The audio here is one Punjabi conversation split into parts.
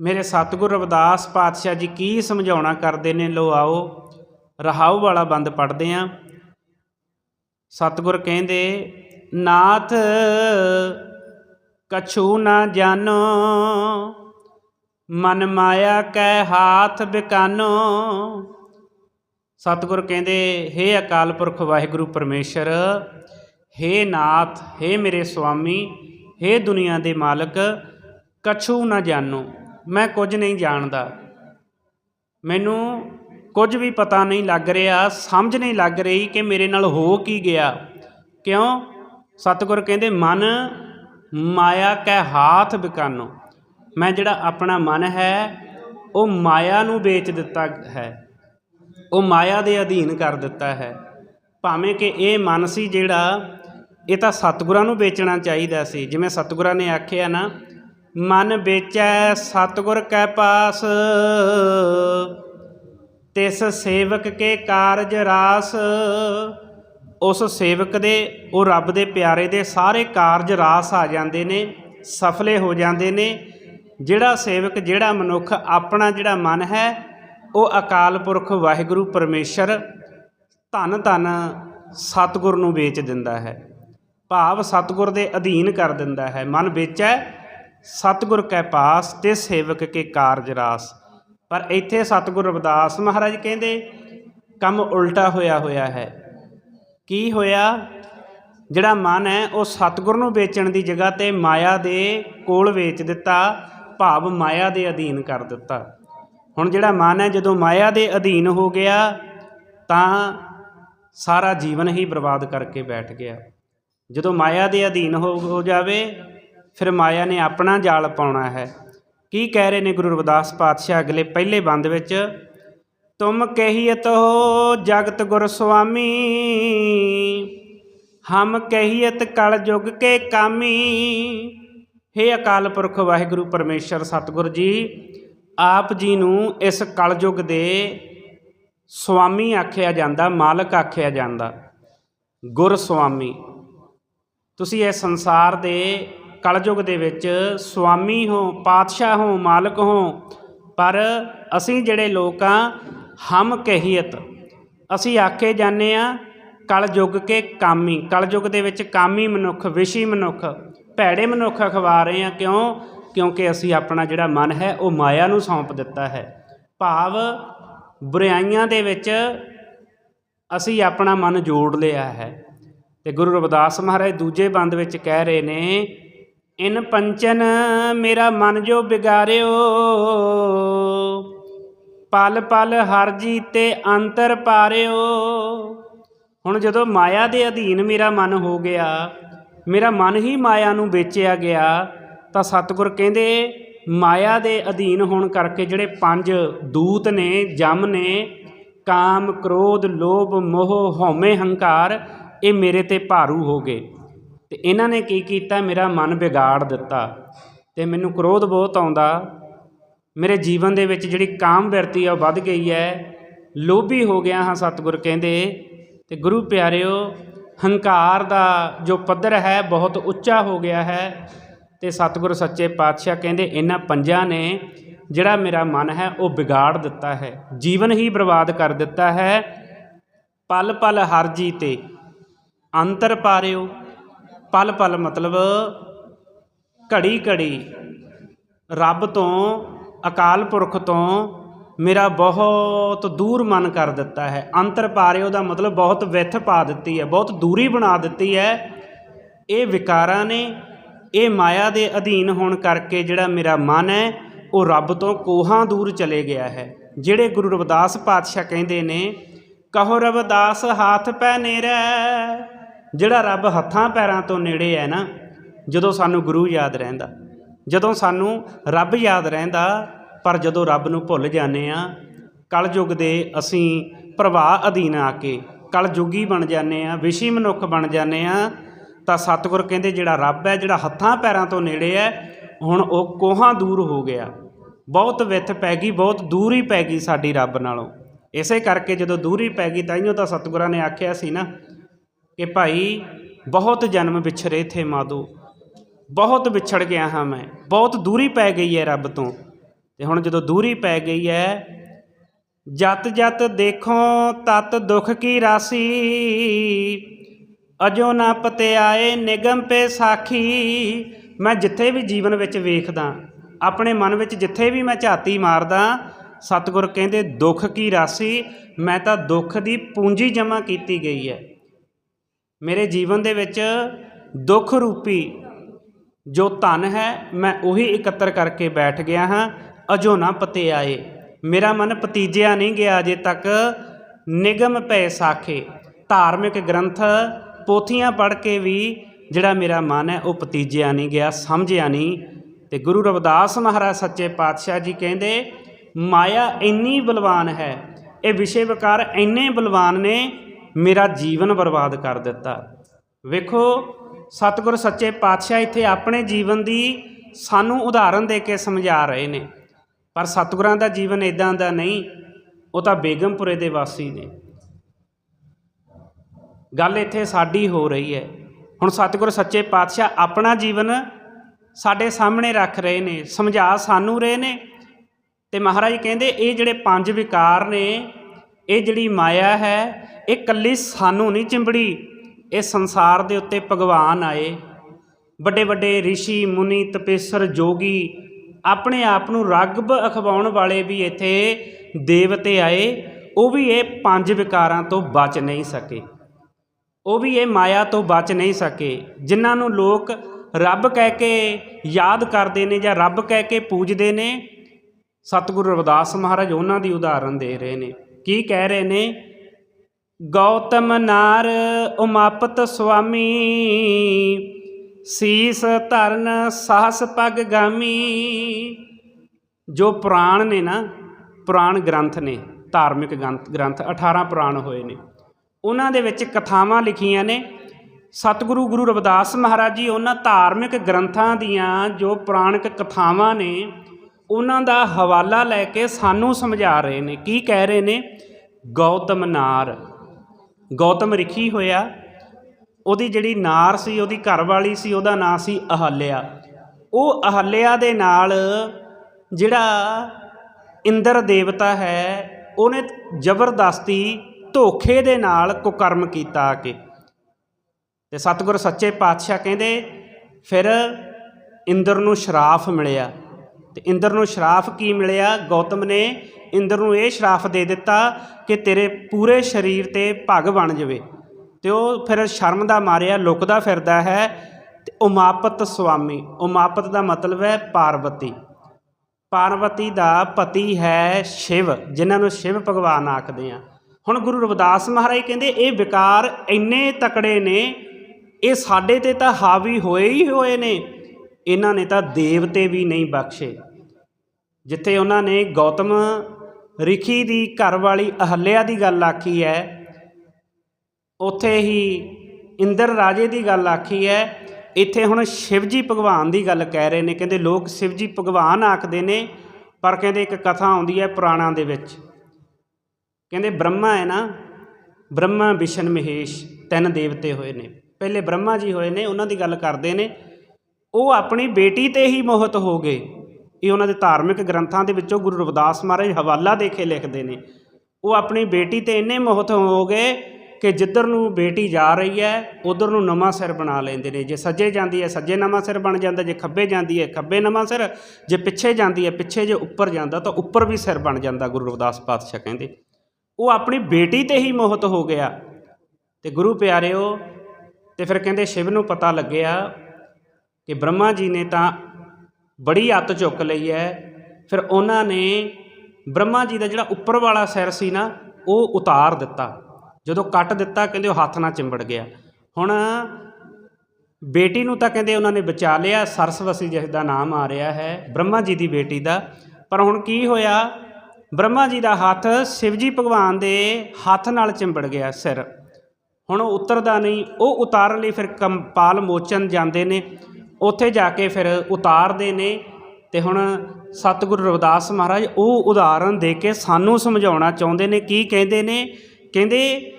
ਮੇਰੇ ਸਤਿਗੁਰ ਰਵਿਦਾਸ ਪਾਤਸ਼ਾਹ ਜੀ ਕੀ ਸਮਝਾਉਣਾ ਕਰਦੇ ਨੇ ਲੋ ਆਓ, ਰਹਾਉ ਵਾਲਾ ਬੰਦ ਪੜਦੇ ਆਂ। ਸਤਿਗੁਰ ਕਹਿੰਦੇ, ਨਾਥ ਕਛੂ ਨਾ ਜਾਣੋ, ਮਨ ਮਾਇਆ ਕੈ ਹਾਥ ਬਿਕਾਨੋ। ਸਤਿਗੁਰ ਕਹਿੰਦੇ, ਹੇ ਅਕਾਲ ਪੁਰਖ ਵਾਹਿਗੁਰੂ ਪਰਮੇਸ਼ਰ, ਹੇ ਨਾਥ, ਹੇ ਮੇਰੇ ਸੁਆਮੀ, ਹੇ ਦੁਨੀਆ ਦੇ ਮਾਲਕ, ਕਛੂ ਨਾ ਜਾਣੋ। ਮੈਂ ਕੁਝ ਨਹੀਂ ਜਾਣਦਾ। ਮੈਨੂੰ ਕੁਝ ਵੀ ਪਤਾ ਨਹੀਂ ਲੱਗ ਰਿਹਾ, ਸਮਝ ਨਹੀਂ ਲੱਗ ਰਹੀ ਕਿ ਮੇਰੇ ਨਾਲ ਹੋ ਕੀ ਗਿਆ। ਕਿਉਂ? ਸਤਿਗੁਰ ਕਹਿੰਦੇ, ਮਨ ਮਾਇਆ ਕੈ ਹਾਥ ਬਿਕਾਨੋ। ਮੈਂ ਜਿਹੜਾ ਆਪਣਾ ਮਨ ਹੈ, ਉਹ ਮਾਇਆ ਨੂੰ ਵੇਚ ਦਿੱਤਾ ਹੈ। ਉਹ ਮਾਇਆ ਦੇ ਅਧੀਨ ਕਰ ਦਿੱਤਾ ਹੈ। ਭਾਵੇਂ ਕਿ ਇਹ ਮਨ ਸੀ ਜਿਹੜਾ, ਇਹ ਤਾਂ ਸਤਿਗੁਰਾਂ ਨੂੰ ਵੇਚਣਾ ਚਾਹੀਦਾ ਸੀ। ਜਿਵੇਂ ਸਤਿਗੁਰਾਂ ਨੇ ਆਖਿਆ ਨਾ ਮਨ ਵੇਚੈ ਸਤਿਗੁਰ ਕੈ ਪਾਸ, ਤਿਸ ਸੇਵਕ ਕੇ ਕਾਰਜ ਰਾਸ। ਉਸ ਸੇਵਕ ਦੇ, ਉਹ ਰੱਬ ਦੇ ਪਿਆਰੇ ਦੇ ਸਾਰੇ ਕਾਰਜ ਰਾਸ ਆ ਜਾਂਦੇ ਨੇ, ਸਫਲੇ ਹੋ ਜਾਂਦੇ ਨੇ। ਜਿਹੜਾ ਸੇਵਕ, ਜਿਹੜਾ ਮਨੁੱਖ ਆਪਣਾ ਜਿਹੜਾ ਮਨ ਹੈ, ਉਹ ਅਕਾਲ ਪੁਰਖ ਵਾਹਿਗੁਰੂ ਪਰਮੇਸ਼ਰ ਧੰਨ ਧੰਨ ਸਤਿਗੁਰ ਨੂੰ ਵੇਚ ਦਿੰਦਾ ਹੈ। ਭਾਵ ਸਤਿਗੁਰ ਦੇ ਅਧੀਨ ਕਰ ਦਿੰਦਾ ਹੈ। ਮਨ ਵੇਚੈ ਸਤਿਗੁਰ ਕੈ ਪਾਸ ਤੇ ਸੇਵਕ ਕੇ ਕਾਰਜ ਰਾਸ। ਪਰ ਇੱਥੇ ਸਤਿਗੁਰ ਰਵਿਦਾਸ ਮਹਾਰਾਜ ਕਹਿੰਦੇ, ਕੰਮ ਉਲਟਾ ਹੋਇਆ ਹੋਇਆ ਹੈ। ਕੀ ਹੋਇਆ? ਜਿਹੜਾ ਮਨ ਹੈ, ਉਹ ਸਤਿਗੁਰ ਨੂੰ ਵੇਚਣ ਦੀ ਜਗ੍ਹਾ ਤੇ ਮਾਇਆ ਦੇ ਕੋਲ ਵੇਚ ਦਿੱਤਾ, ਭਾਵ ਮਾਇਆ ਦੇ ਅਧੀਨ ਕਰ ਦਿੱਤਾ। ਹੁਣ ਜਿਹੜਾ ਮਨ ਹੈ, ਜਦੋਂ ਮਾਇਆ ਦੇ ਅਧੀਨ ਹੋ ਗਿਆ, ਤਾਂ ਸਾਰਾ ਜੀਵਨ ਹੀ ਬਰਬਾਦ ਕਰਕੇ ਬੈਠ ਗਿਆ। ਜਦੋਂ ਮਾਇਆ ਦੇ ਅਧੀਨ ਹੋ ਹੋ ਜਾਵੇ ਫਿਰ ਮਾਇਆ ਨੇ ਆਪਣਾ ਜਾਲ ਪਾਉਣਾ ਹੈ। ਕੀ ਕਹਿ ਰਹੇ ਨੇ ਗੁਰੂ ਰਵਿਦਾਸ ਪਾਤਸ਼ਾਹ ਅਗਲੇ ਪਹਿਲੇ ਬੰਦ ਵਿੱਚ? ਤੁਮ ਕਹੀਤ ਹੋ ਜਗਤ ਗੁਰ ਸੁਆਮੀ, ਹਮ ਕਹੀਤ ਕਲ ਯੁਗ ਕੇ ਕਾਮੀ। ਹੇ ਅਕਾਲ ਪੁਰਖ ਵਾਹਿਗੁਰੂ ਪਰਮੇਸ਼ਰ ਸਤਿਗੁਰ ਜੀ, ਆਪ ਜੀ ਨੂੰ ਇਸ ਕਲਯੁਗ ਦੇ ਸੁਆਮੀ ਆਖਿਆ ਜਾਂਦਾ, ਮਾਲਕ ਆਖਿਆ ਜਾਂਦਾ। ਗੁਰ ਸੁਆਮੀ, ਤੁਸੀਂ ਇਹ ਸੰਸਾਰ ਦੇ ਕਲਯੁਗ ਦੇ ਵਿੱਚ ਸੁਆਮੀ ਹੋ, ਪਾਤਸ਼ਾਹ ਹੋ, ਮਾਲਕ ਹੋ, ਪਰ ਅਸੀਂ ਜਿਹੜੇ ਲੋਕ ਆ ਹਮ ਕਹੀਅਤ। ਅਸੀਂ ਆਖੇ ਜਾਂਦੇ ਆ ਕਲਯੁਗ ਕੇ ਕਾਮੀ। ਕਲਯੁਗ ਦੇ ਵਿੱਚ ਕਾਮੀ ਮਨੁੱਖ, ਵਿਸ਼ੀ ਮਨੁੱਖ, ਭੈੜੇ ਮਨੁੱਖ ਅਖਵਾ ਰਹੇ ਆ ਕਿਉਂ? ਕਿਉਂਕਿ ਅਸੀਂ ਆਪਣਾ ਜਿਹੜਾ ਮਨ ਹੈ, ਉਹ ਮਾਇਆ ਨੂੰ ਸੌਂਪ ਦਿੱਤਾ ਹੈ। ਭਾਵ ਬੁਰਾਈਆਂ ਦੇ ਵਿੱਚ ਅਸੀਂ ਆਪਣਾ ਮਨ ਜੋੜ ਲਿਆ ਹੈ। ਤੇ ਗੁਰੂ ਰਵਿਦਾਸ ਮਹਾਰਾਜ ਦੂਜੇ ਬੰਦ ਵਿੱਚ ਕਹਿ ਰਹੇ ਨੇ ਇਨ ਪੰਚਨ ਮੇਰਾ ਮਨ ਜੋ ਵਿਗਾਰਿਓ ਪਲ ਪਲ ਹਰ ਜੀ ਤੇ ਅੰਤਰ ਪਾਰਿਓ। ਹੁਣ ਜਦੋਂ ਮਾਇਆ ਦੇ ਅਧੀਨ ਮੇਰਾ ਮਨ ਹੋ ਗਿਆ, ਮੇਰਾ ਮਨ ਹੀ ਮਾਇਆ ਨੂੰ ਵੇਚਿਆ ਗਿਆ, ਤਾਂ ਸਤਿਗੁਰ ਕਹਿੰਦੇ, ਮਾਇਆ ਦੇ ਅਧੀਨ ਹੋਣ ਕਰਕੇ ਜਿਹੜੇ ਪੰਜ ਦੂਤ ਨੇ, ਜਮ ਨੇ, ਕਾਮ, ਕ੍ਰੋਧ, ਲੋਭ, ਮੋਹ, ਹਉਮੈ, ਹੰਕਾਰ, ਇਹ ਮੇਰੇ ਤੇ ਭਾਰੂ ਹੋ ਗਏ। ਤੇ ਇਹਨਾਂ ਨੇ ਕੀ ਕੀਤਾ? ਮੇਰਾ ਮਨ ਵਿਗਾੜ ਦਿੱਤਾ ਤੇ ਮੈਨੂੰ ਕ੍ਰੋਧ ਬਹੁਤ ਆਉਂਦਾ। ਮੇਰੇ ਜੀਵਨ ਦੇ ਵਿੱਚ ਜਿਹੜੀ ਕਾਮ ਬਿਰਤੀ ਆ ਉਹ ਵੱਧ ਗਈ ਹੈ। ਲੋਭੀ ਹੋ ਗਿਆ ਹਾਂ ਸਤਿਗੁਰ ਕਹਿੰਦੇ। ਤੇ ਗੁਰੂ ਪਿਆਰਿਓ, ਹੰਕਾਰ ਦਾ ਜੋ ਪੱਧਰ ਹੈ ਬਹੁਤ ਉੱਚਾ ਹੋ ਗਿਆ ਹੈ ਤੇ ਸਤਿਗੁਰ ਸੱਚੇ ਪਾਤਸ਼ਾਹ ਕਹਿੰਦੇ ਇਹਨਾਂ ਪੰਜਾਂ ਨੇ ਜਿਹੜਾ ਮੇਰਾ ਮਨ ਹੈ ਉਹ ਵਿਗਾੜ ਦਿੱਤਾ ਹੈ। ਜੀਵਨ ਹੀ ਬਰਬਾਦ ਕਰ ਦਿੱਤਾ ਹੈ। ਪਲ ਪਲ ਹਰ ਜੀ ਤੇ ਅੰਤਰ ਪਾਰਿਓ। ਪਲ ਪਲ ਮਤਲਬ ਘੜੀ ਘੜੀ ਰੱਬ ਤੋਂ, ਅਕਾਲ ਪੁਰਖ ਤੋਂ ਮੇਰਾ ਬਹੁਤ ਦੂਰ ਮਨ ਕਰ ਦਿੱਤਾ ਹੈ। ਅੰਤਰ ਪਾਰਿਓ ਦਾ ਮਤਲਬ ਬਹੁਤ ਵਿਥ ਪਾ ਦਿੱਤੀ ਹੈ, ਬਹੁਤ ਦੂਰੀ ਬਣਾ ਦਿੱਤੀ ਹੈ। ਇਹ ਵਿਕਾਰਾਂ ਨੇ, ਇਹ ਮਾਇਆ ਦੇ ਅਧੀਨ ਹੋਣ ਕਰਕੇ ਜਿਹੜਾ ਮੇਰਾ ਮਨ ਹੈ, ਉਹ ਰੱਬ ਤੋਂ ਕੋਹਾਂ ਦੂਰ ਚਲੇ ਗਿਆ ਹੈ। ਜਿਹੜੇ ਗੁਰੂ ਰਵਿਦਾਸ ਪਾਤਸ਼ਾਹ ਕਹਿੰਦੇ ਨੇ, ਕਹੋ ਰਵਿਦਾਸ, ਹਾਥ ਪੈ ਨੇਰੇ ਜਿਹੜਾ ਰੱਬ ਹੱਥਾਂ ਪੈਰਾਂ ਤੋਂ ਨੇੜੇ ਹੈ ਨਾ, ਜਦੋਂ ਸਾਨੂੰ ਗੁਰੂ ਯਾਦ ਰਹਿੰਦਾ। ਜਦੋਂ ਸਾਨੂੰ ਰੱਬ ਯਾਦ ਰਹਿੰਦਾ, ਪਰ ਜਦੋਂ ਰੱਬ ਨੂੰ ਭੁੱਲ ਜਾਂਦੇ ਆ ਕਲਯੁਗ ਦੇ ਅਸੀਂ ਪ੍ਰਵਾਹ ਅਧੀਨ ਆ ਕੇ ਕਲਯੁਗੀ ਬਣ ਜਾਂਦੇ ਆ ਵਿਸ਼ੀ ਮਨੁੱਖ ਬਣ ਜਾਂਦੇ ਆ ਤਾਂ ਸਤਿਗੁਰ ਕਹਿੰਦੇ ਜਿਹੜਾ ਰੱਬ ਹੈ, ਜਿਹੜਾ ਹੱਥਾਂ ਪੈਰਾਂ ਤੋਂ ਨੇੜੇ ਹੈ, ਹੁਣ ਉਹ ਕੋਹਾਂ ਦੂਰ ਹੋ ਗਿਆ। ਬਹੁਤ ਵਿੱਥ ਪੈ ਗਈ, ਬਹੁਤ ਦੂਰੀ ਪੈ ਗਈ ਸਾਡੀ ਰੱਬ ਨਾਲੋਂ। ਇਸੇ ਕਰਕੇ ਜਦੋਂ ਦੂਰੀ ਪੈ ਗਈ ਤਾਈਓ ਤਾਂ ਸਤਿਗੁਰਾਂ ਨੇ ਆਖਿਆ ਸੀ ਨਾ ਕਿ ਭਾਈ ਬਹੁਤ ਜਨਮ ਵਿਛਰੇ ਥੇ ਮਾਦੋ ਬਹੁਤ ਵਿਛੜ ਗਿਆ ਹਾਂ ਮੈਂ। ਬਹੁਤ ਦੂਰੀ ਪੈ ਗਈ ਹੈ ਰੱਬ ਤੋਂ। ਤੇ ਹੁਣ ਜਦੋਂ ਦੂਰੀ ਪੈ ਗਈ ਹੈ ਜਤ ਜਤ ਦੇਖੋ ਤਤ ਦੁਖ ਕੀ ਰਾਸੀ। ਅਜੋ ਨਾ ਪਤਿਆਏ ਨਿਗਮ ਪੇ ਸਾਖੀ। ਮੈਂ ਜਿੱਥੇ ਵੀ ਜੀਵਨ ਵਿੱਚ ਵੇਖਦਾ, ਆਪਣੇ ਮਨ ਵਿੱਚ ਜਿੱਥੇ ਵੀ ਮੈਂ ਝਾਤੀ ਮਾਰਦਾ, ਸਤਿਗੁਰ ਕਹਿੰਦੇ ਦੁੱਖ ਕੀ ਰਾਸੀ। ਮੈਂ ਤਾਂ ਦੁੱਖ ਦੀ ਪੂੰਜੀ ਜਮ੍ਹਾਂ ਕੀਤੀ ਗਈ ਹੈ ਮੇਰੇ ਜੀਵਨ ਦੇ ਵਿੱਚ ਦੁੱਖ ਰੂਪੀ ਜੋ ਧਨ ਹੈ, ਮੈਂ ਉਹੀ ਇਕੱਤਰ ਕਰਕੇ ਬੈਠ ਗਿਆ ਹਾਂ, ਅਜੋ ਨਾ ਪਤੇ ਆਏ। ਮੇਰਾ ਮਨ ਪਤੀਜਿਆ ਨਹੀਂ ਗਿਆ ਅਜੇ ਤੱਕ। ਨਿਗਮ ਪੈ ਸਾਖੇ। ਧਾਰਮਿਕ ਗ੍ਰੰਥ ਪੋਥੀਆਂ ਪੜ੍ਹ ਕੇ ਵੀ ਜਿਹੜਾ ਮੇਰਾ ਮਨ ਹੈ, ਉਹ ਪਤੀਜਿਆ ਨਹੀਂ ਗਿਆ, ਸਮਝਿਆ ਨਹੀਂ। ਤੇ ਗੁਰੂ ਰਵਿਦਾਸ ਮਹਾਰਾਜ ਸੱਚੇ ਪਾਤਸ਼ਾਹ ਜੀ ਕਹਿੰਦੇ, ਮਾਇਆ ਇੰਨੀ ਬਲਵਾਨ ਹੈ, ਇਹ ਵਿਸ਼ੇ ਵਿਕਾਰ ਇੰਨੇ ਬਲਵਾਨ ਨੇ ਮੇਰਾ ਜੀਵਨ ਬਰਬਾਦ ਕਰ ਦਿੱਤਾ। ਵੇਖੋ, ਸਤਿਗੁਰ ਸੱਚੇ ਪਾਤਸ਼ਾਹ ਇੱਥੇ ਆਪਣੇ ਜੀਵਨ ਦੀ ਸਾਨੂੰ ਉਦਾਹਰਨ ਦੇ ਕੇ ਸਮਝਾ ਰਹੇ ਨੇ। ਪਰ ਸਤਿਗੁਰਾਂ ਦਾ ਜੀਵਨ ਇਦਾਂ ਦਾ ਨਹੀਂ, ਉਹ ਤਾਂ ਬੇਗਮਪੁਰੇ ਦੇ ਵਾਸੀ ਨੇ। ਗੱਲ ਇੱਥੇ ਸਾਡੀ ਹੋ ਰਹੀ ਹੈ। ਹੁਣ ਸਤਿਗੁਰ ਸੱਚੇ ਪਾਤਸ਼ਾਹ ਆਪਣਾ ਜੀਵਨ ਸਾਡੇ ਸਾਹਮਣੇ ਰੱਖ ਰਹੇ ਨੇ, ਸਮਝਾ ਸਾਨੂੰ ਰਹੇ ਨੇ। ਤੇ ਮਹਾਰਾਜ ਕਹਿੰਦੇ, ਇਹ ਜਿਹੜੇ ਪੰਜ ਵਿਕਾਰ ਨੇ ਇਹ ਜਿਹੜੀ ਮਾਇਆ ਹੈ, ਇਹ ਕੱਲੀ ਸਾਨੂੰ ਨਹੀਂ ਚਿੰਬੜੀ, ਇਹ ਸੰਸਾਰ ਦੇ ਉੱਤੇ ਭਗਵਾਨ ਆਏ। ਵੱਡੇ ਵੱਡੇ ઋષਿ ਮੁਨੀ, ਤਪੇਸਰ, ਜੋਗੀ ਆਪਣੇ ਆਪ ਨੂੰ ਰਾਗਬ ਅਖਵਾਉਣ ਵਾਲੇ ਵੀ ਇੱਥੇ ਦੇਵਤੇ ਆਏ, ਉਹ ਵੀ ਇਹ ਪੰਜ ਵਿਕਾਰਾਂ ਤੋਂ ਬਚ ਨਹੀਂ ਸਕੇ। ਉਹ ਵੀ ਇਹ ਮਾਇਆ ਤੋਂ ਬਚ ਨਹੀਂ ਸਕੇ, ਜਿਨ੍ਹਾਂ ਨੂੰ ਲੋਕ ਰੱਬ ਕਹਿ ਕੇ ਯਾਦ ਕਰਦੇ ਨੇ ਜਾਂ ਰੱਬ ਕਹਿ ਕੇ ਪੂਜਦੇ ਨੇ, ਸਤਿਗੁਰੂ ਰਵਿਦਾਸ ਮਹਾਰਾਜ ਉਹਨਾਂ ਦੀ ਉਦਾਹਰਨ ਦੇ ਰਹੇ ਨੇ। ਕੀ ਕਹਿ ਰਹੇ ਨੇ? ਗੌਤਮ ਨਾਰ ਉਮਾਪਤ ਸੁਆਮੀ, ਸੀਸ ਧਰਨ ਸਾਹਸ ਪਗ ਗਾਮੀ। ਜੋ ਪੁਰਾਣ ਨੇ ਨਾ, ਪੁਰਾਣ ਗ੍ਰੰਥ ਨੇ, ਧਾਰਮਿਕ ਗ੍ਰੰਥ ਗ੍ਰੰਥ 18 ਪੁਰਾਣ ਹੋਏ ਨੇ। ਉਹਨਾਂ ਦੇ ਵਿੱਚ ਕਥਾਵਾਂ ਲਿਖੀਆਂ ਨੇ। ਸਤਿਗੁਰੂ ਗੁਰੂ ਰਵਿਦਾਸ ਮਹਾਰਾਜ ਜੀ ਉਹਨਾਂ ਧਾਰਮਿਕ ਗ੍ਰੰਥਾਂ ਦੀਆਂ ਜੋ ਪੁਰਾਣਿਕ ਕਥਾਵਾਂ ਨੇ ਉਹਨਾਂ ਦਾ ਹਵਾਲਾ ਲੈ ਕੇ ਸਾਨੂੰ ਸਮਝਾ ਰਹੇ ਨੇ। ਕੀ ਕਹਿ ਰਹੇ ਨੇ? ਗੌਤਮ ਨਾਰ। ਗੌਤਮ ਰਿਖੀ ਹੋਇਆ। ਉਹਦੀ ਜਿਹੜੀ ਨਾਰ ਸੀ, ਉਹਦੀ ਘਰਵਾਲੀ ਸੀ, ਉਹਦਾ ਨਾਂ ਸੀ ਅਹਲਿਆ। ਉਹ ਅਹਲਿਆ ਦੇ ਨਾਲ ਜਿਹੜਾ ਇੰਦਰ ਦੇਵਤਾ ਹੈ, ਉਹਨੇ ਜ਼ਬਰਦਸਤੀ ਧੋਖੇ ਦੇ ਨਾਲ ਕੁਕਰਮ ਕੀਤਾ ਆ ਕੇ। ਤੇ ਸਤਿਗੁਰ ਸੱਚੇ ਪਾਤਸ਼ਾਹ ਕਹਿੰਦੇ, ਫਿਰ ਇੰਦਰ ਨੂੰ ਸ਼ਰਾਫ ਮਿਲਿਆ। ਤੇ ਇੰਦਰ ਨੂੰ ਸ਼ਰਾਫ ਕੀ ਮਿਲਿਆ? ਗੌਤਮ ਨੇ ਇੰਦਰ ਨੂੰ ਇਹ ਸ਼ਰਾਫ ਦੇ ਦਿੱਤਾ ਕਿ ਤੇਰੇ ਪੂਰੇ ਸਰੀਰ ਤੇ ਭਗ ਬਣ ਜਾਵੇ। ਤੇ ਉਹ ਫਿਰ ਸ਼ਰਮ ਦਾ ਮਾਰਿਆ, ਲੁਕਦਾ ਫਿਰਦਾ ਹੈ ਤੇ ਉਮਾਪਤ ਸੁਆਮੀ, ਉਮਾਪਤ ਦਾ ਮਤਲਬ ਹੈ ਪਾਰਵਤੀ। ਪਾਰਵਤੀ ਦਾ ਪਤੀ ਹੈ ਸ਼ਿਵ, ਜਿਨ੍ਹਾਂ ਨੂੰ ਸ਼ਿਵ ਭਗਵਾਨ ਆਖਦੇ ਆ। ਹੁਣ ਗੁਰੂ ਰਵਿਦਾਸ ਮਹਾਰਾਜ ਕਹਿੰਦੇ, ਇਹ ਵਿਕਾਰ ਇੰਨੇ ਤਕੜੇ ਨੇ, ਇਹ ਸਾਡੇ ਤੇ ਤਾਂ ਹਾਵੀ ਹੋਏ ਹੀ ਹੋਏ ਨੇ। ਇਹਨਾਂ ਨੇ ਤਾਂ ਦੇਵਤੇ ਵੀ ਨਹੀਂ ਬਖਸ਼ੇ। ਜਿੱਥੇ ਉਹਨਾਂ ਨੇ ਗੌਤਮ ਰਿਖੀ ਦੀ ਘਰ ਵਾਲੀ ਅਹਲਿਆ ਦੀ ਗੱਲ ਆਖੀ ਹੈ, ਉੱਥੇ ਹੀ ਇੰਦਰ ਰਾਜੇ ਦੀ ਗੱਲ ਆਖੀ ਹੈ। ਇੱਥੇ ਹੁਣ ਸ਼ਿਵਜੀ ਭਗਵਾਨ ਦੀ ਗੱਲ ਕਹਿ ਰਹੇ ਨੇ। ਕਹਿੰਦੇ ਲੋਕ ਸ਼ਿਵਜੀ ਭਗਵਾਨ ਆਖਦੇ ਨੇ, ਪਰ ਕਹਿੰਦੇ ਇੱਕ ਕਥਾ ਆਉਂਦੀ ਹੈ ਪੁਰਾਣਾਂ ਦੇ ਵਿੱਚ। ਕਹਿੰਦੇ ਬ੍ਰਹਮਾ ਹੈ ਨਾ, ਬ੍ਰਹਮਾ, ਵਿਸ਼ਨ, ਮਹੇਸ਼ ਤਿੰਨ ਦੇਵਤੇ ਹੋਏ ਨੇ। ਪਹਿਲੇ ਬ੍ਰਹਮਾ ਜੀ ਹੋਏ ਨੇ, ਉਹਨਾਂ ਦੀ ਗੱਲ ਕਰਦੇ ਨੇ। ਉਹ ਆਪਣੀ ਬੇਟੀ ਤੇ ਹੀ ਮੋਹਿਤ ਹੋ ਗਏ। ਇਹ ਉਹਨਾਂ ਦੇ ਧਾਰਮਿਕ ਗ੍ਰੰਥਾਂ ਦੇ ਵਿੱਚੋਂ ਗੁਰੂ ਰਵਿਦਾਸ ਮਹਾਰਾਜ ਹਵਾਲਾ ਦੇ ਕੇ ਲਿਖਦੇ ਨੇ। ਉਹ ਆਪਣੀ ਬੇਟੀ ਤੇ ਇੰਨੇ ਮੋਹਿਤ ਹੋ ਗਏ ਕਿ ਜਿੱਧਰ ਨੂੰ ਬੇਟੀ ਜਾ ਰਹੀ ਹੈ, ਉਧਰ ਨੂੰ ਨਵਾਂ ਸਿਰ ਬਣਾ ਲੈਂਦੇ ਨੇ। ਜੇ ਸੱਜੇ ਜਾਂਦੀ ਹੈ, ਸੱਜੇ ਨਵਾਂ ਸਿਰ ਬਣ ਜਾਂਦਾ। ਜੇ ਖੱਬੇ ਜਾਂਦੀ ਹੈ, ਖੱਬੇ ਨਵਾਂ ਸਿਰ। ਜੇ ਪਿੱਛੇ ਜਾਂਦੀ ਹੈ, ਪਿੱਛੇ ਜੇ ਉੱਪਰ ਜਾਂਦਾ, ਤਾਂ ਉੱਪਰ ਵੀ ਸਿਰ ਬਣ ਜਾਂਦਾ ਗੁਰੂ ਰਵਿਦਾਸ ਪਾਤਸ਼ਾਹ ਕਹਿੰਦੇ। ਉਹ ਆਪਣੀ ਬੇਟੀ ਤੇ ਹੀ ਮੋਹਿਤ ਹੋ ਗਿਆ। ਤੇ ਗੁਰੂ ਪਿਆਰਿਓ, ਤੇ ਫਿਰ ਕਹਿੰਦੇ, ਸ਼ਿਵ ਨੂੰ ਪਤਾ ਲੱਗਿਆ ਕਿ ਬ੍ਰਹਮਾ ਜੀ ਨੇ ਤਾਂ ਬੜੀ ਅੱਤ ਚੁੱਕ ਲਈ ਹੈ। ਫਿਰ ਉਹਨਾਂ ਨੇ ਬ੍ਰਹਮਾ ਜੀ ਦਾ ਜਿਹੜਾ ਉੱਪਰ ਵਾਲਾ ਸਿਰ ਸੀ ਨਾ, ਉਹ ਉਤਾਰ ਦਿੱਤਾ। ਜਦੋਂ ਕੱਟ ਦਿੱਤਾ, ਕਹਿੰਦੇ ਉਹ ਹੱਥ ਨਾਲ ਚਿੰਬੜ ਗਿਆ। ਹੁਣ ਬੇਟੀ ਨੂੰ ਤਾਂ ਕਹਿੰਦੇ ਉਹਨਾਂ ਨੇ ਬਚਾ ਲਿਆ ਸਰਸਵਤੀ ਜਿਸ ਦਾ ਨਾਮ ਆ ਰਿਹਾ ਹੈ, ਬ੍ਰਹਮਾ ਜੀ ਦੀ ਬੇਟੀ ਦਾ। ਪਰ ਹੁਣ ਕੀ ਹੋਇਆ? ਬ੍ਰਹਮਾ ਜੀ ਦਾ ਹੱਥ ਸ਼ਿਵਜੀ ਭਗਵਾਨ ਦੇ ਹੱਥ ਨਾਲ ਚਿੰਬੜ ਗਿਆ ਸਿਰ। ਹੁਣ ਉਹ ਉਤਰਦਾ ਨਹੀਂ, ਉਹ ਉਤਾਰਨ ਲਈ ਫਿਰ ਕੰਪਾਲ ਮੋਚਨ ਜਾਂਦੇ ਨੇ। ਉੱਥੇ ਜਾ ਕੇ ਫਿਰ ਉਤਾਰਦੇ ਨੇ ਤੇ ਹੁਣ ਸਤਿਗੁਰੂ ਰਵਿਦਾਸ ਮਹਾਰਾਜ ਉਹ ਉਦਾਹਰਨ ਦੇ ਕੇ ਸਾਨੂੰ ਸਮਝਾਉਣਾ ਚਾਹੁੰਦੇ ਨੇ, ਕੀ ਕਹਿੰਦੇ ਨੇ? ਕਹਿੰਦੇ,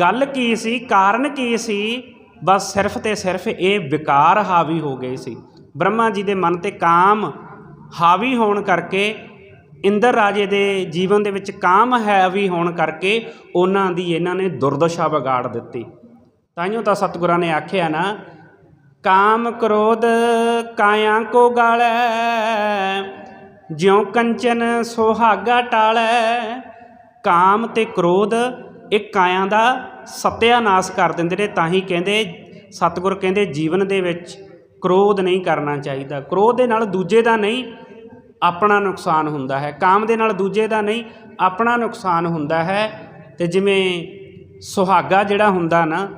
ਗੱਲ ਕੀ ਸੀ? ਕਾਰਨ ਕੀ ਸੀ? ਬਸ ਸਿਰਫ ਤੇ ਸਿਰਫ ਇਹ ਵਿਕਾਰ ਹਾਵੀ ਹੋ ਗਏ ਸੀ। ਬ੍ਰਹਮਾ ਜੀ ਦੇ ਮਨ ਤੇ ਕਾਮ ਹਾਵੀ ਹੋਣ ਕਰਕੇ, ਇੰਦਰ ਰਾਜੇ ਦੇ ਜੀਵਨ ਦੇ ਵਿੱਚ ਕਾਮ ਹਾਵੀ ਹੋਣ ਕਰਕੇ ਉਹਨਾਂ ਦੀ ਇਹਨਾਂ ਨੇ ਦੁਰਦਸ਼ਾ ਵਿਗਾੜ ਦਿੱਤੀ। ਤਾਈਓ ਤਾਂ ਸਤਿਗੁਰਾਂ ਨੇ ਆਖਿਆ ਨਾ ਕਾਮ ਕ੍ਰੋਧ ਕਾਇਆ ਕੋ ਗਾਲੈ, ਜਿਉ ਕੰਚਨ ਸੁਹਾਗਾ ਟਾਲੈ। ਕਾਮ ਤੇ ਕ੍ਰੋਧ ਇਹ ਕਾਇਆ ਦਾ ਸਤਿਆਨਾਸ਼ ਕਰ ਦਿੰਦੇ ਨੇ, ਤਾਂ ਹੀ ਕਹਿੰਦੇ, ਸਤਿਗੁਰ ਕਹਿੰਦੇ, ਜੀਵਨ ਦੇ ਵਿੱਚ ਕ੍ਰੋਧ ਨਹੀਂ ਕਰਨਾ ਚਾਹੀਦਾ। ਕ੍ਰੋਧ ਦੇ ਨਾਲ ਦੂਜੇ ਦਾ ਨਹੀਂ, ਆਪਣਾ ਨੁਕਸਾਨ ਹੁੰਦਾ ਹੈ। ਕਾਮ ਦੇ ਨਾਲ ਦੂਜੇ ਦਾ ਨਹੀਂ, ਆਪਣਾ ਨੁਕਸਾਨ ਹੁੰਦਾ ਹੈ। ਤੇ ਜਿਵੇਂ ਸੁਹਾਗਾ ਜਿਹੜਾ ਹੁੰਦਾ ਨਾ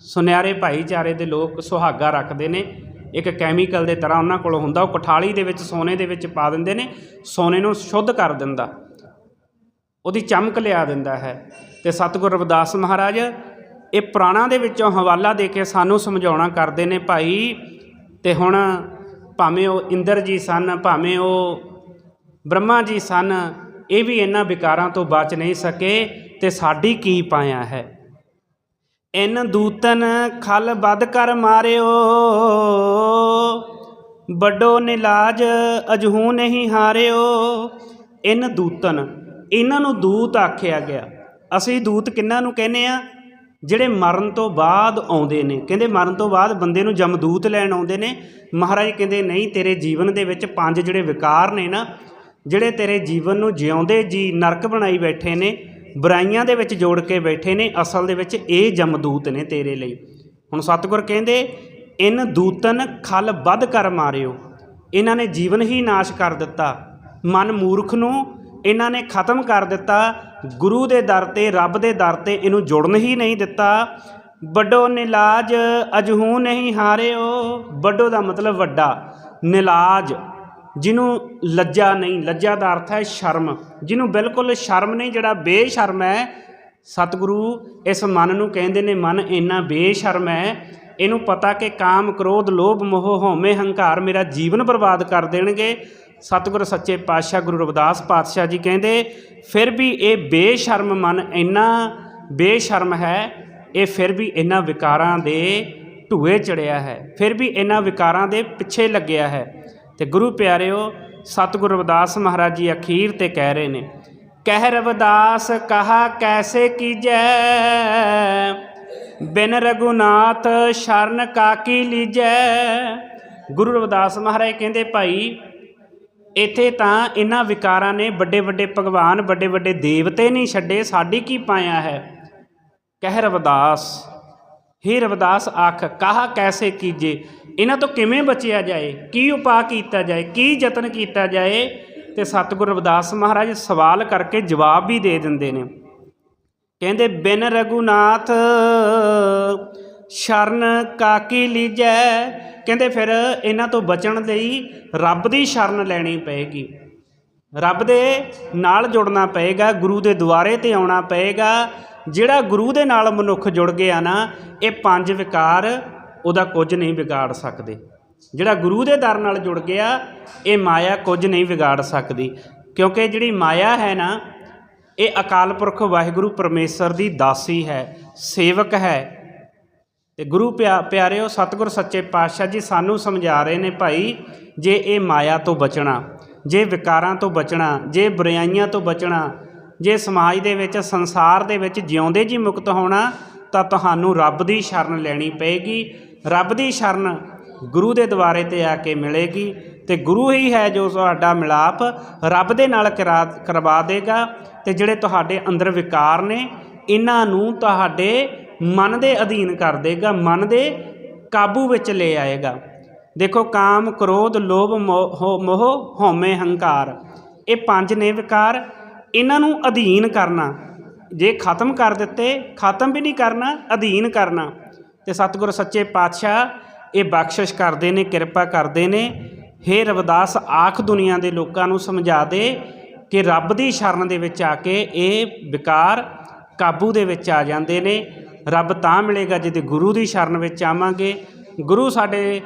ਸੁਨਿਆਰੇ ਭਾਈਚਾਰੇ ਦੇ ਲੋਕ ਸੁਹਾਗਾ ਰੱਖਦੇ ਨੇ। ਇੱਕ ਕੈਮੀਕਲ ਦੇ ਤਰ੍ਹਾਂ ਉਹਨਾਂ ਕੋਲ ਹੁੰਦਾ, ਉਹ ਕਠਾਲੀ ਦੇ ਵਿੱਚ, ਸੋਨੇ ਦੇ ਵਿੱਚ ਪਾ ਦਿੰਦੇ ਨੇ, ਸੋਨੇ ਨੂੰ ਸ਼ੁੱਧ ਕਰ ਦਿੰਦਾ। ਉਹਦੀ ਚਮਕ ਲਿਆ ਦਿੰਦਾ ਹੈ। ਤੇ ਸਤਿਗੁਰ ਰਵਿਦਾਸ ਮਹਾਰਾਜ, ਇਹ ਪੁਰਾਣਾ ਦੇ ਵਿੱਚੋਂ ਹਵਾਲਾ ਦੇ ਕੇ ਸਾਨੂੰ ਸਮਝਾਉਣਾ ਕਰਦੇ ਨੇ ਭਾਈ, ਤੇ ਹੁਣ ਭਾਵੇਂ ਉਹ ਇੰਦਰ ਜੀ ਸਨ, ਭਾਵੇਂ ਉਹ ਬ੍ਰਹਮਾ ਜੀ ਸਨ, ਇਹ ਵੀ ਇਹਨਾਂ ਵਿਕਾਰਾਂ ਤੋਂ ਬਚ ਨਹੀਂ ਸਕੇ, ਤੇ ਸਾਡੀ ਕੀ ਪਾਇਆ ਹੈ? ਇਨ ਦੂਤਨ ਖਲ ਬਦ ਕਰ ਮਾਰਿਓ। ਵੱਡੋ ਨਿਲਾਜ ਅਜਹੂ ਨਹੀਂ ਹਾਰਿਓ। ਇਨ ਦੂਤਨ, ਇਹਨਾਂ ਨੂੰ ਦੂਤ ਆਖਿਆ ਗਿਆ। ਅਸੀਂ ਦੂਤ ਕਿੰਨਾਂ ਨੂੰ ਕਹਿੰਦੇ ਆ ਜਿਹੜੇ ਮਰਨ ਤੋਂ ਬਾਅਦ ਆਉਂਦੇ ਨੇ। ਕਹਿੰਦੇ ਮਰਨ ਤੋਂ ਬਾਅਦ ਬੰਦੇ ਨੂੰ ਜਮਦੂਤ ਲੈਣ ਆਉਂਦੇ ਨੇ। ਮਹਾਰਾਜ ਕਹਿੰਦੇ, ਨਹੀਂ, ਤੇਰੇ ਜੀਵਨ ਦੇ ਵਿੱਚ ਪੰਜ ਜਿਹੜੇ ਵਿਕਾਰ ਨੇ ਨਾ, ਜਿਹੜੇ ਤੇਰੇ ਜੀਵਨ ਨੂੰ ਜਿਉਂਦੇ ਜੀ, ਨਰਕ ਬਣਾਈ ਬੈਠੇ ਨੇ ਬੁਰਾਈਆਂ ਦੇ ਵਿੱਚ ਜੋੜ ਕੇ ਬੈਠੇ ਨੇ, ਅਸਲ ਦੇ ਵਿੱਚ ਇਹ ਜਮਦੂਤ ਨੇ ਤੇਰੇ ਲਈ। ਹੁਣ ਸਤਿਗੁਰ ਕਹਿੰਦੇ, ਇਨ ਦੂਤਨ ਖਲ ਵੱਧ ਕਰ ਮਾਰਿਓ। ਇਹਨਾਂ ਨੇ ਜੀਵਨ ਹੀ ਨਾਸ਼ ਕਰ ਦਿੱਤਾ। ਮਨ ਮੂਰਖ ਨੂੰ ਇਹਨਾਂ ਨੇ ਖਤਮ ਕਰ ਦਿੱਤਾ। ਗੁਰੂ ਦੇ ਦਰ ਤੇ, ਰੱਬ ਦੇ ਦਰ ਤੇ ਇਹਨੂੰ ਜੁੜਨ ਹੀ ਨਹੀਂ ਦਿੱਤਾ। ਵੱਡੋ ਨਿਲਾਜ ਅਜਹੂ ਨਹੀਂ ਹਾਰਿਓ। ਵੱਡੋ ਦਾ ਮਤਲਬ ਵੱਡਾ। ਨਿਲਾਜ। ਜਿਹਨੂੰ ਲੱਜਾ ਨਹੀਂ, ਲੱਜਾ ਦਾ ਅਰਥ ਹੈ ਸ਼ਰਮ। ਜਿਹਨੂੰ ਬਿਲਕੁਲ ਸ਼ਰਮ ਨਹੀਂ, ਜਿਹੜਾ ਬੇਸ਼ਰਮ ਹੈ, ਸਤਿਗੁਰੂ ਇਸ ਮਨ ਨੂੰ ਕਹਿੰਦੇ ਨੇ, ਮਨ ਇੰਨਾ ਬੇਸ਼ਰਮ ਹੈ, ਇਹਨੂੰ ਪਤਾ ਕਿ ਕਾਮ, ਕ੍ਰੋਧ, ਲੋਭ, ਮੋਹ, ਹਉਮੈ, ਹੰਕਾਰ ਮੇਰਾ ਜੀਵਨ ਬਰਬਾਦ ਕਰ ਦੇਣਗੇ। ਸਤਿਗੁਰ ਸੱਚੇ ਪਾਤਸ਼ਾਹ ਗੁਰੂ ਰਵਿਦਾਸ ਪਾਤਸ਼ਾਹ ਜੀ ਕਹਿੰਦੇ, ਫਿਰ ਵੀ ਇਹ ਬੇਸ਼ਰਮ ਮਨ ਇੰਨਾ ਬੇਸ਼ਰਮ ਹੈ, ਇਹ ਫਿਰ ਵੀ ਇਹਨਾਂ ਵਿਕਾਰਾਂ ਦੇ ਢੂਏ ਚੜਿਆ ਹੈ, ਫਿਰ ਵੀ ਇਹਨਾਂ ਵਿਕਾਰਾਂ ਦੇ ਪਿੱਛੇ ਲੱਗਿਆ ਹੈ। ਤੇ ਗੁਰੂ ਪਿਆਰਿਓ, ਸਤਿਗੁਰੂ ਰਵਿਦਾਸ ਮਹਾਰਾਜ ਜੀ ਅਖੀਰ ਤੇ ਕਹਿ ਰਹੇ ਨੇ, ਕਹਿ ਰਵਿਦਾਸ, ਕਹਾ ਕੈਸੇ ਕੀਜੈ? ਬਿਨ ਰਗੁਨਾਥ ਸ਼ਰਨ ਕਾਕੀ ਲੀਜੈ? ਗੁਰੂ ਰਵਿਦਾਸ ਮਹਾਰਾਜ ਕਹਿੰਦੇ, ਭਾਈ, ਇੱਥੇ ਤਾਂ ਇਹਨਾਂ ਵਿਕਾਰਾਂ ਨੇ ਵੱਡੇ ਵੱਡੇ ਭਗਵਾਨ ਵੱਡੇ ਵੱਡੇ ਦੇਵਤੇ ਨਹੀਂ ਛੱਡੇ, ਸਾਡੀ ਕੀ ਪਾਇਆ ਹੈ? ਕਹਿ ਰਵਿਦਾਸ ਹੇ ਰਵਿਦਾਸ, ਆਖ, ਕਾਹ, ਕੈਸੇ ਕੀਜੇ? ਇਹਨਾਂ ਤੋਂ ਕਿਵੇਂ ਬਚਿਆ ਜਾਏ? ਕੀ ਉਪਾਅ ਕੀਤਾ ਜਾਏ? ਕੀ ਯਤਨ ਕੀਤਾ ਜਾਏ? ਤੇ ਸਤਿਗੁਰੂ ਰਵਿਦਾਸ ਮਹਾਰਾਜ ਸਵਾਲ ਕਰਕੇ ਜਵਾਬ ਵੀ ਦੇ ਦਿੰਦੇ ਨੇ। ਕਹਿੰਦੇ, ਬਿਨ ਰਗੁਨਾਥ ਸ਼ਰਨ ਕਾਕੀ ਲੀਜੈ। ਕਹਿੰਦੇ, ਫਿਰ ਇਹਨਾਂ ਤੋਂ ਬਚਣ ਲਈ ਰੱਬ ਦੀ ਸ਼ਰਨ ਲੈਣੀ ਪਏਗੀ। ਰੱਬ ਦੇ ਨਾਲ ਜੁੜਨਾ ਪਏਗਾ, ਗੁਰੂ ਦੇ ਦੁਆਰੇ ਤੇ ਆਉਣਾ ਪਏਗਾ। ਜਿਹੜਾ ਗੁਰੂ ਦੇ ਨਾਲ ਮਨੁੱਖ ਜੁੜ ਗਿਆ ਨਾ, ਇਹ ਪੰਜ ਵਿਕਾਰ ਉਹਦਾ ਕੁਝ ਨਹੀਂ ਵਿਗਾੜ ਸਕਦੇ। ਜਿਹੜਾ ਗੁਰੂ ਦੇ ਦਰ ਨਾਲ ਜੁੜ ਗਿਆ, ਇਹ ਮਾਇਆ ਕੁਝ ਨਹੀਂ ਵਿਗਾੜ ਸਕਦੀ। ਕਿਉਂਕਿ ਜਿਹੜੀ ਮਾਇਆ ਹੈ ਨਾ, ਇਹ ਅਕਾਲ ਪੁਰਖ ਵਾਹਿਗੁਰੂ ਪਰਮੇਸ਼ਰ ਦੀ ਦਾਸੀ ਹੈ, ਸੇਵਕ ਹੈ। ਤੇ ਗੁਰੂ ਪਿਆ, ਪਿਆਰਿਓ, ਸਤਿਗੁਰ ਸੱਚੇ ਪਾਤਸ਼ਾਹ ਜੀ ਸਾਨੂੰ ਸਮਝਾ ਰਹੇ ਨੇ ਭਾਈ, ਜੇ ਇਹ ਮਾਇਆ ਤੋਂ ਬਚਣਾ, ਜੇ ਵਿਕਾਰਾਂ ਤੋਂ ਬਚਣਾ, ਜੇ ਬੁਰਾਈਆਂ ਤੋਂ ਬਚਣਾ ਜੇ ਸਮਾਜ ਦੇ ਵਿੱਚ, ਸੰਸਾਰ ਦੇ ਵਿੱਚ ਜਿਉਂਦੇ ਜੀ ਮੁਕਤ ਹੋਣਾ, ਤਾਂ ਤੁਹਾਨੂੰ ਰੱਬ ਦੀ ਸ਼ਰਨ ਲੈਣੀ ਪਏਗੀ। ਰੱਬ ਦੀ ਸ਼ਰਨ ਗੁਰੂ ਦੇ ਦੁਆਰੇ ਤੇ ਆ ਕੇ ਮਿਲੇਗੀ ਤੇ ਗੁਰੂ ਹੀ ਹੈ ਜੋ ਤੁਹਾਡਾ ਮਿਲਾਪ ਰੱਬ ਦੇ ਨਾਲ ਕਰਾ, ਕਰਵਾ ਦੇਗਾ ਤੇ ਜਿਹੜੇ ਤੁਹਾਡੇ ਅੰਦਰ ਵਿਕਾਰ ਨੇ, ਇਹਨਾਂ ਨੂੰ ਤੁਹਾਡੇ ਮਨ ਦੇ ਅਧੀਨ ਕਰ ਦੇਗਾ, ਮਨ ਦੇ ਕਾਬੂ ਵਿੱਚ ਲੈ ਆਏਗਾ। ਦੇਖੋ, ਕਾਮ, ਕ੍ਰੋਧ, ਲੋਭ, ਮੋਹ ਮੋਹ ਹਉਮੈ, ਹੰਕਾਰ, ਇਹ ਪੰਜ ਨੇ ਵਿਕਾਰ। ਇਹਨਾਂ ਨੂੰ ਅਧੀਨ ਕਰਨਾ। ਜੇ ਖਤਮ ਕਰ ਦਿੱਤੇ, ਖਤਮ ਵੀ ਨਹੀਂ ਕਰਨਾ, ਅਧੀਨ ਕਰਨਾ। ਤੇ ਸਤਿਗੁਰ ਸੱਚੇ ਪਾਤਸ਼ਾਹ ਇਹ ਬਖਸ਼ਿਸ਼ ਕਰਦੇ ਨੇ, ਕਿਰਪਾ ਕਰਦੇ ਨੇ। ਹੇ ਰਵਿਦਾਸ, ਆਖ ਦੁਨੀਆ ਦੇ ਲੋਕਾਂ ਨੂੰ ਸਮਝਾ ਦੇ ਕਿ ਰੱਬ ਦੀ ਸ਼ਰਨ ਦੇ ਵਿੱਚ ਆ ਕੇ ਇਹ ਵਿਕਾਰ ਕਾਬੂ ਦੇ ਵਿੱਚ ਆ ਜਾਂਦੇ ਨੇ। ਰੱਬ ਤਾਂ ਮਿਲੇਗਾ ਜੇ ਗੁਰੂ ਦੀ ਸ਼ਰਨ ਵਿੱਚ ਆਵਾਂਗੇ। ਗੁਰੂ ਸਾਡੇ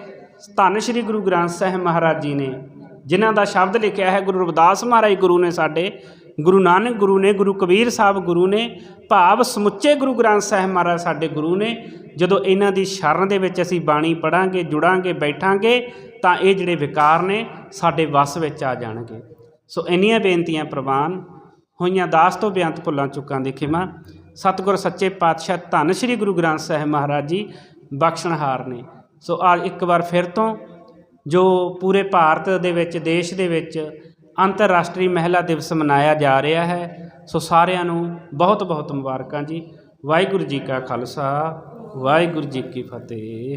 ਧੰਨ ਸ਼੍ਰੀ ਗੁਰੂ ਗ੍ਰੰਥ ਸਾਹਿਬ ਮਹਾਰਾਜ ਜੀ ਨੇ, ਜਿਨ੍ਹਾਂ ਦਾ ਸ਼ਬਦ ਲਿਖਿਆ ਹੈ, ਗੁਰੂ ਰਵਿਦਾਸ ਮਹਾਰਾਜ ਗੁਰੂ ਨੇ ਸਾਡੇ ਗੁਰੂ ਨਾਨਕ ਗੁਰੂ ਨੇ, ਗੁਰੂ ਕਬੀਰ ਸਾਹਿਬ ਗੁਰੂ ਨੇ, ਭਾਵ ਸਮੁੱਚੇ ਗੁਰੂ ਗ੍ਰੰਥ ਸਾਹਿਬ ਮਹਾਰਾਜ ਸਾਡੇ ਗੁਰੂ ਨੇ, ਜਦੋਂ ਇਹਨਾਂ ਦੀ ਸ਼ਰਨ ਦੇ ਵਿੱਚ ਅਸੀਂ ਬਾਣੀ ਪੜਾਂਗੇ ਜੁੜਾਂਗੇ, ਬੈਠਾਂਗੇ, ਤਾਂ ਇਹ ਜਿਹੜੇ ਵਿਕਾਰ ਨੇ ਸਾਡੇ ਵੱਸ ਵਿੱਚ ਆ ਜਾਣਗੇ। ਸੋ ਇੰਨੀਆਂ ਬੇਨਤੀਆਂ ਪ੍ਰਵਾਨ, ਹੋਈਆਂ ਦਾਸ ਤੋਂ ਬੇਅੰਤ ਭੁੱਲਾਂ ਚੁੱਕਾਂ ਦੀ ਖਿਮਾ। ਸਤਿਗੁਰ ਸੱਚੇ ਪਾਤਸ਼ਾਹ ਧੰਨ ਸ੍ਰੀ ਗੁਰੂ ਗ੍ਰੰਥ ਸਾਹਿਬ ਮਹਾਰਾਜ ਜੀ, ਬਖਸ਼ਣਹਾਰ ਨੇ। ਸੋ ਆ ਇੱਕ ਵਾਰ ਫਿਰ ਤੋਂ ਜੋ ਪੂਰੇ ਭਾਰਤ ਦੇ ਵਿੱਚ, ਦੇਸ਼ ਦੇ ਵਿੱਚ ਅੰਤਰਰਾਸ਼ਟਰੀ ਮਹਿਲਾ ਦਿਵਸ ਮਨਾਇਆ ਜਾ ਰਿਹਾ ਹੈ। ਸੋ ਸਾਰਿਆਂ ਨੂੰ ਬਹੁਤ ਬਹੁਤ ਮੁਬਾਰਕਾਂ ਜੀ। ਵਾਹਿਗੁਰੂ ਜੀ ਕਾ ਖਾਲਸਾ, ਵਾਹਿਗੁਰੂ ਜੀ ਕੀ ਫਤਿਹ।